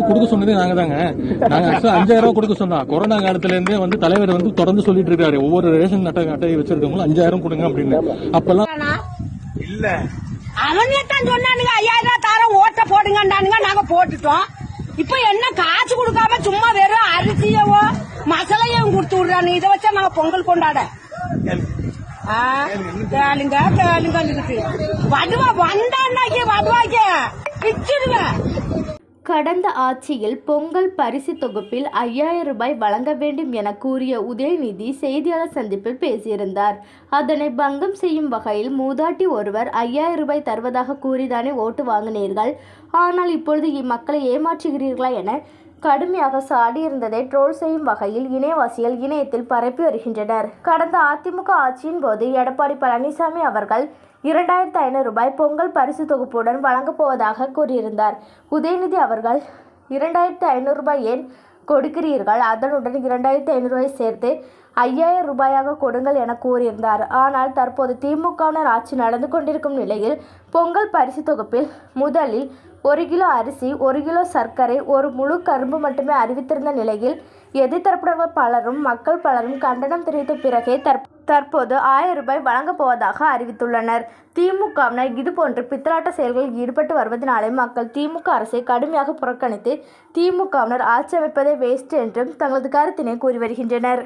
கொடுக்க சொன்னதே நாங்க தாங்க நாங்க ஆக்சுவலா அஞ்சாயிரம் ரூபாய் கொடுக்க சொன்னோம் கொரோனா காலத்துல இருந்தே வந்து தலைவர் வந்து தொடர்ந்து சொல்லிட்டு இருக்காரு. ஒவ்வொரு ரேஷன் அட்டை அட்டையை வச்சிருக்கவங்களும் அஞ்சாயிரம் கொடுங்க அப்படின்னு. அப்பெல்லாம் இல்ல. அவனே தான் சொன்னானுங்க ஐயாயிரம் ரூபாய் தரம் ஓட்ட போடுங்கண்டானுங்க நாங்க போட்டுட்டோம். இப்ப என்ன காசு கொடுக்காம சும்மா வெறும் அரிசியவோ மசாலையும் கொடுத்து விடுறானு இதை வச்சா நாங்க பொங்கல் கொண்டாட. ஆ, கேளுங்க கேளுங்க இருக்கு. வடுவா வந்தாண்டாக்கி வடுவாக்க. பிச்சிடுவேன் கடந்த ஆட்சியில் பொங்கல் பரிசு தொகுப்பில் ஐயாயிரம் ரூபாய் வழங்க வேண்டும் என கூறிய உதயநிதி செய்தியாளர் சந்திப்பில் பேசியிருந்தார். அதனை பங்கம் செய்யும் வகையில் மூதாட்டி ஒருவர் ஐயாயிரம் ரூபாய் தருவதாக கூறிதானே ஓட்டு வாங்கினீர்கள். ஆனால் இப்பொழுது இம்மக்களை ஏமாற்றுகிறீர்களா என கடுமையாக சாடியிருந்ததை ட்ரோல் செய்யும் வகையில் இணையவாசிகள் இணையத்தில் பரப்பி வருகின்றனர். கடந்த அதிமுக ஆட்சியின் போது எடப்பாடி பழனிசாமி அவர்கள் இரண்டாயிரத்து ஐநூறு ரூபாய் பொங்கல் பரிசு தொகுப்புடன் வழங்கப் போவதாக கூறியிருந்தார். உதயநிதி அவர்கள் இரண்டாயிரத்து ஐநூறு ரூபாய் ஏன் கொடுக்கிறீர்கள்? அதனுடன் இரண்டாயிரத்து ஐநூறுரூவாய் சேர்த்து ஐயாயிரம் ரூபாயாக கொடுங்கள் என கூறியிருந்தார். ஆனால் தற்போது திமுகவினர் ஆட்சி நடந்து கொண்டிருக்கும் நிலையில் பொங்கல் பரிசு தொகுப்பில் முதலில் ஒரு கிலோ அரிசி ஒரு கிலோ சர்க்கரை ஒரு முழு கரும்பு மட்டுமே அறிவித்திருந்த நிலையில் எதிர்த்தரப்பினர் பலரும் மக்கள் பலரும் கண்டனம் தெரிவித்த பிறகே தற் தற்போது ஆயிரம் ரூபாய் வழங்கப் போவதாக அறிவித்துள்ளனர். திமுகவினர் இதுபோன்று பித்தலாட்ட செயல்களில் ஈடுபட்டு வருவதனாலே மக்கள் திமுக அரசை கடுமையாக புறக்கணித்து திமுகவினர் ஆட்சி அமைப்பதே வேஸ்ட் என்றும் தங்களது கருத்தினை கூறி வருகின்றனர்.